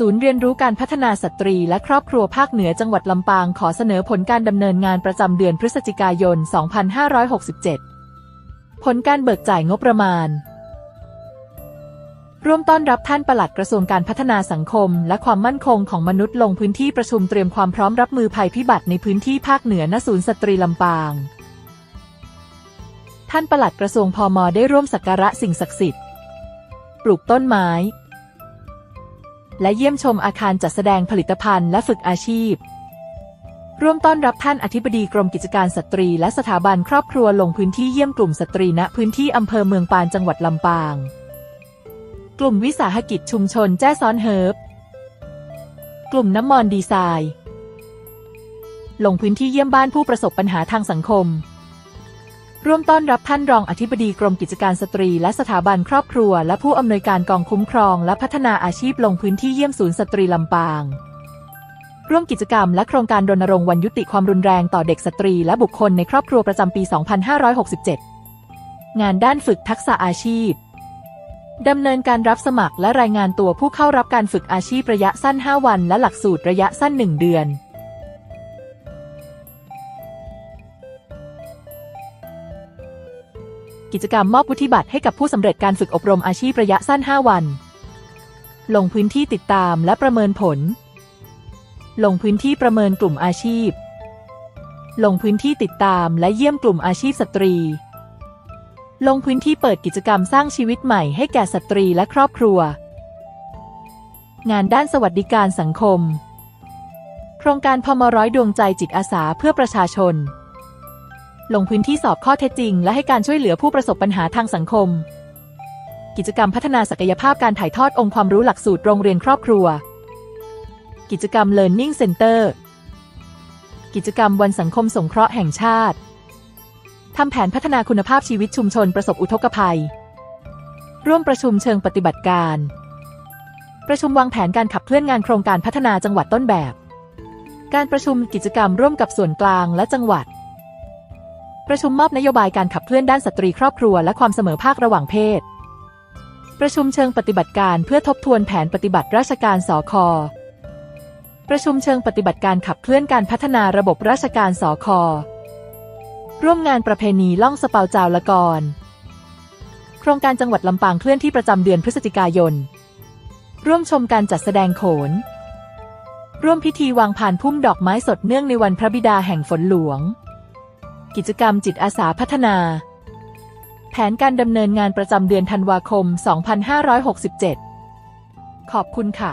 ศูนย์เรียนรู้การพัฒนาสตรีและครอบครัวภาคเหนือจังหวัดลำปางขอเสนอผลการดำเนินงานประจำเดือนพฤศจิกายน 2567 ผลการเบิกจ่ายงบประมาณ ร่วมต้อนรับท่านปลัดกระทรวงการพัฒนาสังคม และความมั่นคงของมนุษย์ลงพื้นที่ประชุมเตรียมความพร้อมรับมือภัยพิบัติในพื้นที่ภาคเหนือณศูนย์สตรีลำปาง ท่านปลัดกระทรวงพมได้ร่วมสักการะสิ่งศักดิ์สิทธิ์ ปลูกต้นไม้ และเยี่ยมชมอาคารจัดแสดงผลิตภัณฑ์และฝึกอาชีพ ร่วมต้อนรับท่านอธิบดีกรมกิจการสตรี และสถาบันครอบครัวลงพื้นที่เยี่ยมกลุ่มสตรีณพื้นที่อำเภอเมืองปานจังหวัดลำปาง กลุ่มวิสาหกิจชุมชนแจ้ซ้อนเฮิร์บกลุ่มน้ำมอนดีไซน์ ลงพื้นที่เยี่ยมบ้านผู้ประสบปัญหาทางสังคม ร่วมต้อนรับท่านรองอธิบดีกรมกิจการสตรีและสถาบันครอบครัว และผู้อำนวยการกองคุ้มครอง และพัฒนาอาชีพลงพื้นที่เยี่ยมศูนย์สตรีลำปาง ร่วมกิจกรรมและโครงการรณรงค์วันยุติความรุนแรงต่อเด็กสตรีและบุคคลในครอบครัวประจำปี 2567 งานด้านฝึกทักษะอาชีพดำเนินการรับสมัครและรายงานตัวผู้เข้ารับการฝึกอาชีพระยะสั้น 5 วัน และหลักสูตรระยะสั้น 1 เดือน กิจกรรมมอบวุฒิบัตรให้กับผู้สำเร็จการฝึกอบรมอาชีพระยะสั้น 5 วัน ลงพื้นที่ติดตามและประเมินผล ลงพื้นที่ประเมินกลุ่มอาชีพ ลงพื้นที่ติดตามและเยี่ยมกลุ่มอาชีพสตรี ลงพื้นที่เปิดกิจกรรมสร้างชีวิตใหม่ให้แก่สตรีและครอบครัว งานด้านสวัสดิการสังคม โครงการพมร้อยดวงใจจิตอาสาเพื่อประชาชน ลงพื้นที่สอบข้อเท็จจริง และให้การช่วยเหลือผู้ประสบปัญหาทางสังคม กิจกรรมพัฒนาศักยภาพการถ่ายทอดองค์ความรู้หลักสูตรโรงเรียนครอบครัว กิจกรรม Learning Center กิจกรรมวันสังคมสงเคราะห์แห่งชาติ ทำแผนพัฒนาคุณภาพชีวิตชุมชนประสบอุทกภัย ร่วมประชุมเชิงปฏิบัติการ ประชุมวางแผนการขับเคลื่อนงานโครงการพัฒนาจังหวัดต้นแบบ การประชุมกิจกรรมร่วมกับส่วนกลางและจังหวัด ประชุมมอบนโยบายการขับเคลื่อนด้านสตรีครอบครัวและความเสมอภาคระหว่างเพศ ประชุมเชิงปฏิบัติการเพื่อทบทวนแผนปฏิบัติราชการสค ประชุมเชิงปฏิบัติการขับเคลื่อนการพัฒนาระบบราชการสค ร่วมงานประเพณีล่องสเปาจาวละกร โครงการจังหวัดลำปางเคลื่อนที่ประจำเดือนพฤศจิกายน ร่วมชมการจัดแสดงโขน ร่วมพิธีวางผ่านพุ่มดอกไม้สดเนื่องในวันพระบิดาแห่งฝนหลวง กิจกรรมจิตอาสาพัฒนา แผนการดำเนินงานประจำเดือนธันวาคม 2567 ขอบคุณค่ะ